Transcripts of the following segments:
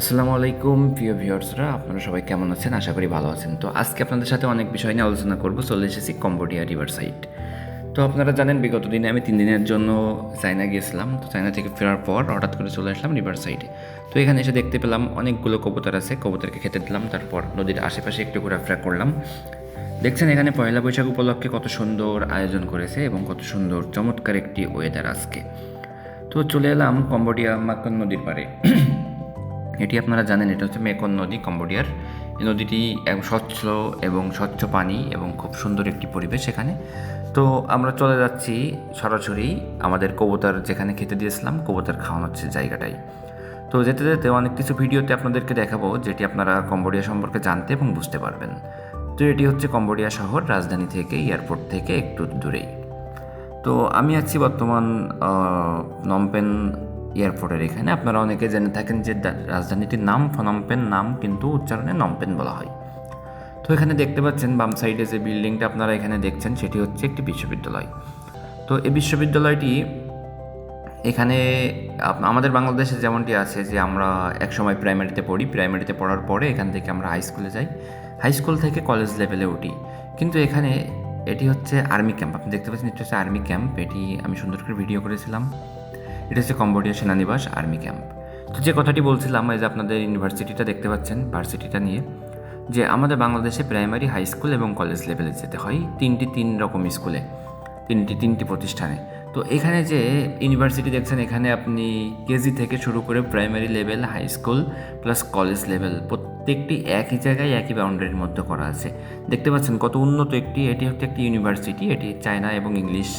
আসসালামু আলাইকুম, প্রিয় ভিউয়ার্সরা। আপনারা সবাই কেমন আছেন? আশা করি ভালো আছেন। তো আজকে আপনাদের সাথে অনেক বিষয় নিয়ে আলোচনা করব। চলে এসেছি কম্বোডিয়া রিভার সাইড। তো আপনারা জানেন, বিগত দিনে আমি তিন দিনের জন্য চায়না গিয়েছিলাম। তো চায়না থেকে ফেরার পর হঠাৎ করে চলে আসলাম রিভার সাইডে তো এখানে এসে দেখতে পেলাম অনেকগুলো কবুতর আছে। কবুতরকে খেতে দিলাম, তারপর নদীর আশেপাশে একটু ঘোরাফেরা করলাম। দেখছেন, এখানে পয়লা বৈশাখ উপলক্ষে কত সুন্দর আয়োজন করেছে এবং কত সুন্দর, চমৎকার একটি ওয়েদার আজকে। তো চলে এলাম কম্বোডিয়া মাকন নদীর পাড়ে। এটি আপনারা জানেন, এটা হচ্ছে মেকন নদী, কম্বোডিয়ার। এই নদীটি স্বচ্ছ এবং স্বচ্ছ পানি এবং খুব সুন্দর একটি পরিবেশ এখানে। তো আমরা চলে যাচ্ছি সরাসরি আমাদের কবুতর যেখানে খেতে দিয়েছিলাম, কবুতর খাওয়ানো হচ্ছে জায়গাটাই তো যেতে যেতে অনেক কিছু ভিডিওতে আপনাদেরকে দেখাবো, যেটি আপনারা কম্বোডিয়া সম্পর্কে জানতে এবং বুঝতে পারবেন। তো এটি হচ্ছে কম্বোডিয়া শহর, রাজধানী থেকে এয়ারপোর্ট থেকে একটু দূরেই। তো আমি আছি বর্তমান নমপেন এয়ারপোর্টের এখানে। আপনারা অনেকে জেনে থাকেন যে রাজধানীটির নাম ফনমপেন নাম কিন্তু উচ্চারণে নমপেন বলা হয়। তো এখানে দেখতে পাচ্ছেন বাম সাইডে যে বিল্ডিংটা আপনারা এখানে দেখছেন, সেটি হচ্ছে একটি বিশ্ববিদ্যালয়। তো এই বিশ্ববিদ্যালয়টি এখানে আমাদের বাংলাদেশে যেমনটি আছে যে আমরা একসময় প্রাইমারিতে পড়ি, প্রাইমারিতে পড়ার পরে এখান থেকে আমরা হাই স্কুলে যাই। হাই স্কুল থেকে কলেজ লেভেলে উঠি। কিন্তু এখানে এটি হচ্ছে আর্মি ক্যাম্প। আপনি দেখতে পাচ্ছেন, এটি হচ্ছে আর্মি ক্যাম্প। এটি আমি সুন্দর করে ভিডিও করেছিলাম। এটা হচ্ছে কম্বোডিয়া সেনানিবাস আর্মি ক্যাম্প তো যে কথাটি বলছিলাম, এই যে আপনাদের ইউনিভার্সিটিটা দেখতে পাচ্ছেন, ভার্সিটিটা নিয়ে, যে আমাদের বাংলাদেশে প্রাইমারি, হাই স্কুল এবং কলেজ লেভেলে যেতে হয় তিনটি তিন রকম স্কুলে, তিনটি তিনটি প্রতিষ্ঠানে। তো এখানে যে ইউনিভার্সিটি দেখছেন, এখানে আপনি কেজি থেকে শুরু করে primary level, high school plus college level, প্রত্যেকটি একই জায়গায় একই বাউন্ডারির মধ্যে করা আছে। দেখতে পাচ্ছেন কত উন্নত একটি, এটি হচ্ছে একটি ইউনিভার্সিটি, এটি চায়না এবং ইংলিশ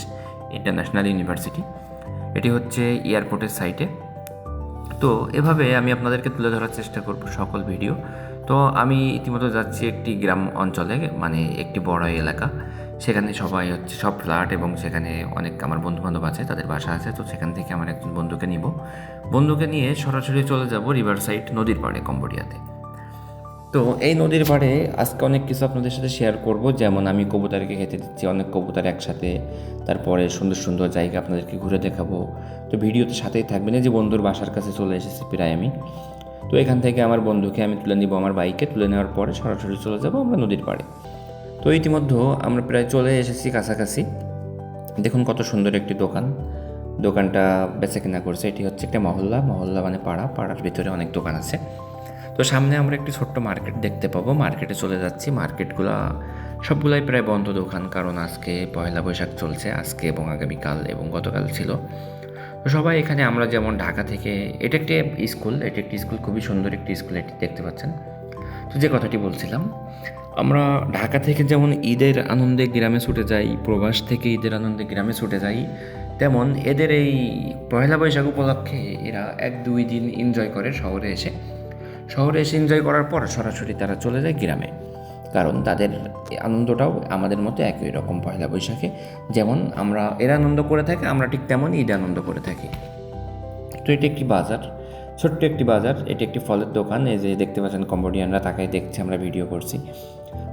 ইন্টারন্যাশনাল ইউনিভার্সিটি। এটি হচ্ছে এয়ারপোর্টের সাইটে তো এভাবে আমি আপনাদেরকে তুলে ধরার চেষ্টা করব সকল ভিডিও তো আমি ইতিমধ্যে যাচ্ছি একটি গ্রাম অঞ্চলে মানে একটি বড় এলাকা। সেখানে সবাই হচ্ছে সব ফ্ল্যাট এবং সেখানে অনেক আমার বন্ধু বান্ধব আছে, তাদের বাসা আছে। তো সেখান থেকে আমার একজন বন্ধুকে নিব। বন্ধুকে নিয়ে সরাসরি চলে যাব রিভার সাইড নদীর পাড়ে, কম্বোডিয়াতে। তো এই নদীর পাড়ে আজকে অনেক কিছু আপনাদের সাথে শেয়ার করব। যেমন আমি কবুতরকে খেতে দিচ্ছি, অনেক কবুতর একসাথে। তারপরে সুন্দর সুন্দর জায়গা আপনাদেরকে ঘুরে দেখাবো। তো ভিডিওতে সাথেই থাকবেন। এই যে বন্ধুর বাসার কাছে চলে এসেছি প্রায় আমি। তো এখান থেকে আমার বন্ধুকে আমি তুলে নিব আমার বাইকে তুলে নেওয়ার পরে সরাসরি চলে যাব আমরা নদীর পাড়ে। তো ইতিমধ্যে আমরা প্রায় চলে এসেছি কাছাকাছি। দেখুন কত সুন্দর একটি দোকান। দোকানটা বেচা কেনা করছে, এটি হচ্ছে একটা মহল্লা। মহল্লা মানে পাড়া, পাড়ার ভিতরে অনেক দোকান আছে। তো সামনে আমরা একটি ছোট্ট মার্কেট দেখতে পাবো। মার্কেটে চলে যাচ্ছি। মার্কেটগুলো সবগুলাই প্রায় বন্ধ দোকান, কারণ আজকে পয়লা বৈশাখ চলছে, আজকে এবং আগামীকাল এবং গতকাল ছিল। তো সবাই এখানে, আমরা যেমন ঢাকা থেকে, এটা একটি স্কুল, এটি একটি স্কুল, খুবই সুন্দর একটি স্কুল, এটি দেখতে পাচ্ছেন। তো যে কথাটি বলছিলাম, আমরা ঢাকা থেকে যেমন ঈদের আনন্দে গ্রামে ছুটে যাই, প্রবাস থেকে ঈদের আনন্দে গ্রামে ছুটে যাই তেমন এদের এই পয়লা বৈশাখ উপলক্ষে এরা এক দুই দিন এনজয় করে শহরে এসে। শহরে এসে এনজয় করার পর সরাসরি তারা চলে যায় গ্রামে। কারণ তাদের আনন্দটাও আমাদের মতো একই রকম পয়লা বৈশাখে। যেমন আমরা এরা আনন্দ করে থাকি, আমরা ঠিক তেমনই ঈদ আনন্দ করে থাকি। তো এটা একটি বাজার। ছোট্ট একটি বাজার, এটি একটি ফলের দোকান, এই যে দেখতে পাচ্ছেন কম্বোডিয়ানরা তাকাই দেখছে, আমরা ভিডিও করছি।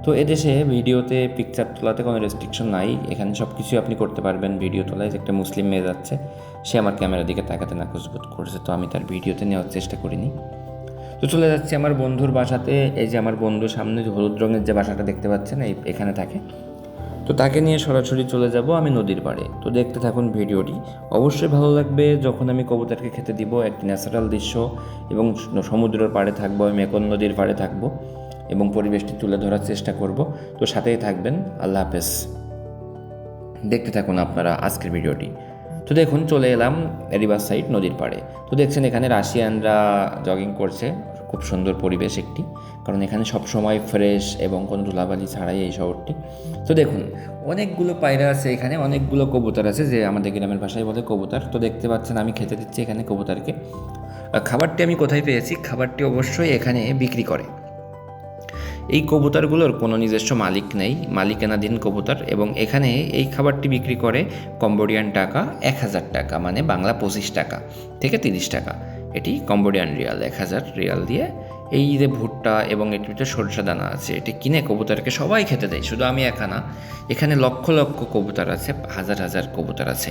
তো এদেশে ভিডিওতে পিকচার তোলাতে কোনো রেস্ট্রিকশন নাই, এখানে সব কিছুই আপনি করতে পারবেন ভিডিও তোলায় যে একটা মুসলিম মেয়ে যাচ্ছে, সে আমার ক্যামেরার দিকে তাকাতে নাকচ বোধ করেছে, তো আমি তার ভিডিওতে নেওয়ার চেষ্টা করিনি। তো চলে যাচ্ছি আমার বন্ধুর বাসাতে, এই যে আমার বন্ধুর সামনে হলুদ রঙের যে বাসাটা দেখতে পাচ্ছেন, এই এখানে থাকে। তো তাকে নিয়ে সরাসরি চলে যাব আমি নদীর পাড়ে। তো দেখতে থাকুন ভিডিওটি। অবশ্যই ভালো লাগবে যখন আমি কবুতরকে খেতে দিব একটি ন্যাচারাল দৃশ্য, এবং সমুদ্রের পাড়ে থাকব, আমি মেকন নদীর পাড়ে থাকব, এবং পরিবেশটি তুলে ধরার চেষ্টা করব। তো সাথেই থাকবেন, আল্লাহ হাফেজ। দেখতে থাকুন আপনারা আজকের ভিডিওটি। তো দেখুন, চলে এলাম রিভার সাইড নদীর পাড়ে। তো দেখছেন, এখানে রাশিয়ানরা জগিং করছে। খুব সুন্দর পরিবেশ একটি। কারণ এখানে সব সময় ফ্রেশ এবং কোনো ধুলাবালি ছাড়াই এই শহরটি। তো দেখুন, অনেকগুলো পায়রা আছে এখানে, অনেকগুলো কবুতর আছে, যে আমাদের গ্রামের ভাষায় বলে কবুতর। তো দেখতে পাচ্ছেন, আমি খেতে দিচ্ছি এখানে কবুতরকে। খাবারটি আমি কোথায় পেয়েছি? খাবারটি অবশ্যই এখানে বিক্রি করে। এই কবুতরগুলোর কোনো নিজস্ব মালিক নেই, মালিকানাধীন কবুতর এবং এখানে এই খাবারটি বিক্রি করে কম্বোডিয়ান টাকা এক হাজার টাকা মানে বাংলা পঁচিশ টাকা থেকে তিরিশ টাকা। এটি কম্বোডিয়ান রিয়াল, এক হাজার রিয়াল দিয়ে। এই যে ভুট্টা এবং এটির ভিতরে সরষা দানা আছে, এটি কিনে কবুতরকে সবাই খেতে দেয়, শুধু আমি একা না। এখানে লক্ষ লক্ষ কবুতর আছে, হাজার হাজার কবুতর আছে।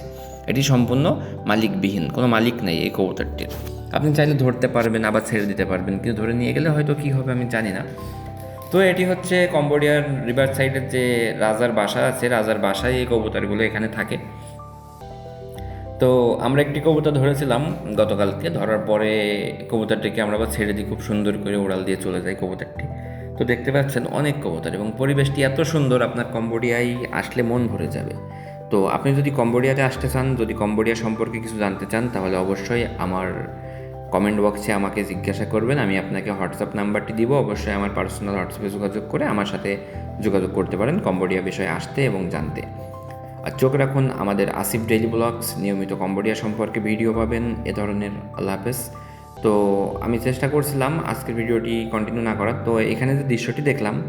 এটি সম্পূর্ণ মালিকবিহীন, কোনো মালিক নেই এই কবুতরটির। আপনি চাইলে ধরতে পারবেন, আবার ছেড়ে দিতে পারবেন, কিন্তু ধরে নিয়ে গেলে হয়তো কী হবে আমি জানি না। তো এটি হচ্ছে কম্বোডিয়ার রিভার সাইডের যে রাজার বাসা আছে, রাজার বাসায় এই কবুতরগুলো এখানে থাকে। তো আমরা একটি কবুতর ধরেছিলাম গতকালকে, ধরার পরে কবুতরটিকে আমরা আবার ছেড়ে দিই খুব সুন্দর করে উড়াল দিয়ে চলে যায় কবুতরটি। তো দেখতে পাচ্ছেন অনেক কবুতর এবং পরিবেশটি এত সুন্দর আপনার কম্বোডিয়ায় আসলে মন ভরে যাবে। তো আপনি যদি কম্বোডিয়াতে আসতে চান, যদি কম্বোডিয়া সম্পর্কে কিছু জানতে চান, তাহলে অবশ্যই আমার কমেন্ট বক্সে আমাকে জিজ্ঞাসা করবেন। আমি আপনাকে হোয়াটসঅ্যাপ নাম্বারটি দিব। অবশ্যই আমার পার্সোনাল হোয়াটসঅ্যাপে যোগাযোগ করে আমার সাথে যোগাযোগ করতে পারেন কম্বোডিয়া বিষয়ে আসতে এবং জানতে। আর চোখ রাখুন, আমাদের আসিফ ডেইলি ব্লগস, নিয়মিত কম্বোডিয়া সম্পর্কে ভিডিও পাবেন, এ ধরনের আল্লাহ হাফেজ। তো আমি চেষ্টা করছিলাম আজকের ভিডিওটি কন্টিনিউ না করার। তো এখানে যে দৃশ্যটি দেখলাম,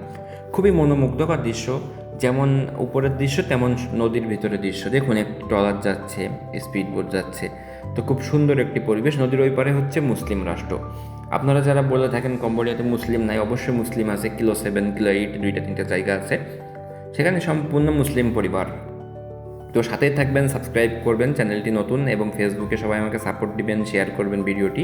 খুবই মনোমুগ্ধকর দৃশ্য। যেমন উপরের দৃশ্য, তেমন নদীর ভিতরের দৃশ্য। দেখুন একটি ট্রলার যাচ্ছে স্পিড বোট যাচ্ছে। তো খুব সুন্দর একটি পরিবেশ। নদীর ওই পারে হচ্ছে মুসলিম রাষ্ট্র। আপনারা যারা বলে থাকেন কম্বোডিয়াতে মুসলিম নাই, অবশ্যই মুসলিম আছে। কিলো সেভেন কিলো এইট দুইটা, তিনটা জায়গা আছে। সেখানে সম্পূর্ণ মুসলিম পরিবার। তো সাথেই থাকবেন সাবস্ক্রাইব করবেন চ্যানেলটি নতুন এবং ফেসবুকে সবাই আমাকে সাপোর্ট দিবেন শেয়ার করবেন ভিডিওটি